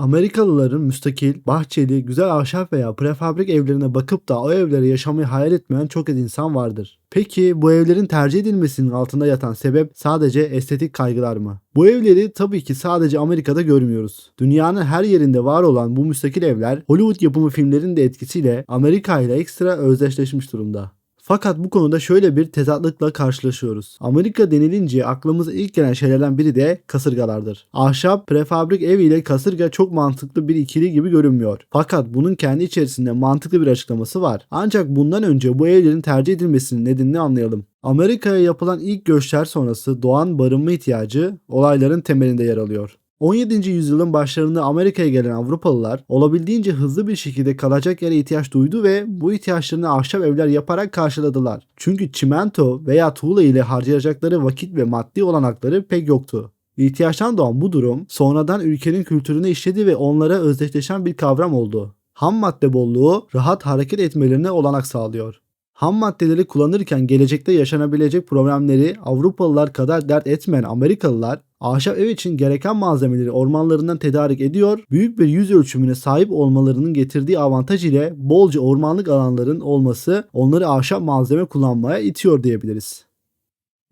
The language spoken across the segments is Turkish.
Amerikalıların müstakil, bahçeli, güzel ahşap veya prefabrik evlerine bakıp da o evlere yaşamayı hayal etmeyen çok az insan vardır. Peki bu evlerin tercih edilmesinin altında yatan sebep sadece estetik kaygılar mı? Bu evleri tabii ki sadece Amerika'da görmüyoruz. Dünyanın her yerinde var olan bu müstakil evler Hollywood yapımı filmlerin de etkisiyle Amerika ile ekstra özdeşleşmiş durumda. Fakat bu konuda şöyle bir tezatlıkla karşılaşıyoruz. Amerika denilince aklımıza ilk gelen şeylerden biri de kasırgalardır. Ahşap, prefabrik ev ile kasırga çok mantıklı bir ikili gibi görünmüyor. Fakat bunun kendi içerisinde mantıklı bir açıklaması var. Ancak bundan önce bu evlerin tercih edilmesinin nedenini anlayalım. Amerika'ya yapılan ilk göçler sonrası doğan barınma ihtiyacı olayların temelinde yer alıyor. 17. yüzyılın başlarında Amerika'ya gelen Avrupalılar olabildiğince hızlı bir şekilde kalacak yere ihtiyaç duydu ve bu ihtiyaçlarını ahşap evler yaparak karşıladılar. Çünkü çimento veya tuğla ile harcayacakları vakit ve maddi olanakları pek yoktu. İhtiyaçtan doğan bu durum sonradan ülkenin kültürüne işledi ve onlara özdeşleşen bir kavram oldu. Ham madde bolluğu rahat hareket etmelerine olanak sağlıyor. Ham maddeleri kullanırken gelecekte yaşanabilecek problemleri Avrupalılar kadar dert etmeyen Amerikalılar ahşap ev için gereken malzemeleri ormanlarından tedarik ediyor, büyük bir yüz ölçümüne sahip olmalarının getirdiği avantaj ile bolca ormanlık alanların olması onları ahşap malzeme kullanmaya itiyor diyebiliriz.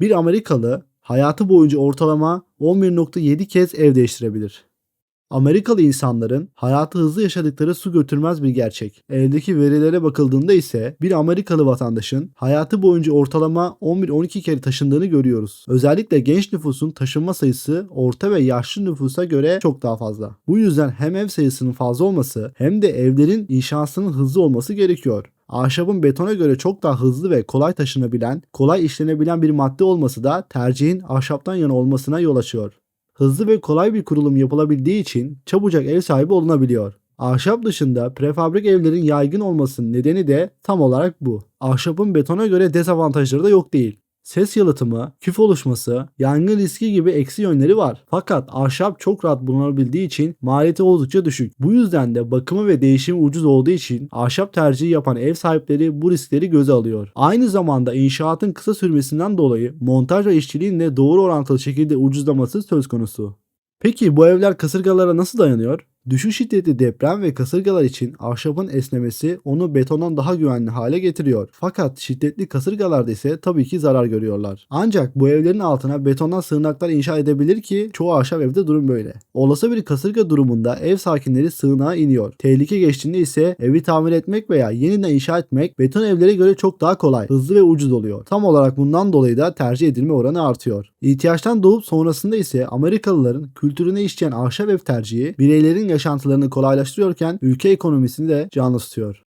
Bir Amerikalı hayatı boyunca ortalama 11.7 kez ev değiştirebilir. Amerikalı insanların hayatı hızlı yaşadıkları su götürmez bir gerçek. Eldeki verilere bakıldığında ise bir Amerikalı vatandaşın hayatı boyunca ortalama 11-12 kere taşındığını görüyoruz. Özellikle genç nüfusun taşınma sayısı orta ve yaşlı nüfusa göre çok daha fazla. Bu yüzden hem ev sayısının fazla olması hem de evlerin inşasının hızlı olması gerekiyor. Ahşabın betona göre çok daha hızlı ve kolay taşınabilen, kolay işlenebilen bir madde olması da tercihin ahşaptan yana olmasına yol açıyor hızlı ve kolay bir kurulum yapılabildiği için çabucak ev sahibi olunabiliyor. Ahşap dışında prefabrik evlerin yaygın olmasının nedeni de tam olarak bu. Ahşabın betona göre dezavantajları da yok değil. Ses yalıtımı, küf oluşması, yangın riski gibi eksi yönleri var. Fakat ahşap çok rahat bulunabildiği için maliyeti oldukça düşük. Bu yüzden de bakımı ve değişimi ucuz olduğu için ahşap tercihi yapan ev sahipleri bu riskleri göze alıyor. Aynı zamanda inşaatın kısa sürmesinden dolayı montaj ve işçiliğin de doğru orantılı şekilde ucuzlaması söz konusu. Peki bu evler kasırgalara nasıl dayanıyor? Düşük şiddetli deprem ve kasırgalar için ahşabın esnemesi onu betondan daha güvenli hale getiriyor. Fakat şiddetli kasırgalarda ise tabii ki zarar görüyorlar. Ancak bu evlerin altına betondan sığınaklar inşa edebilir ki çoğu ahşap evde durum böyle. Olası bir kasırga durumunda ev sakinleri sığınağa iniyor. Tehlike geçtiğinde ise evi tamir etmek veya yeniden inşa etmek beton evlere göre çok daha kolay, hızlı ve ucuz oluyor. Tam olarak bundan dolayı da tercih edilme oranı artıyor. İhtiyaçtan doğup sonrasında ise Amerikalıların kültürüne işleyen ahşap ev tercihi bireylerin yaşantılarını kolaylaştırıyorken ülke ekonomisini de canlı tutuyor.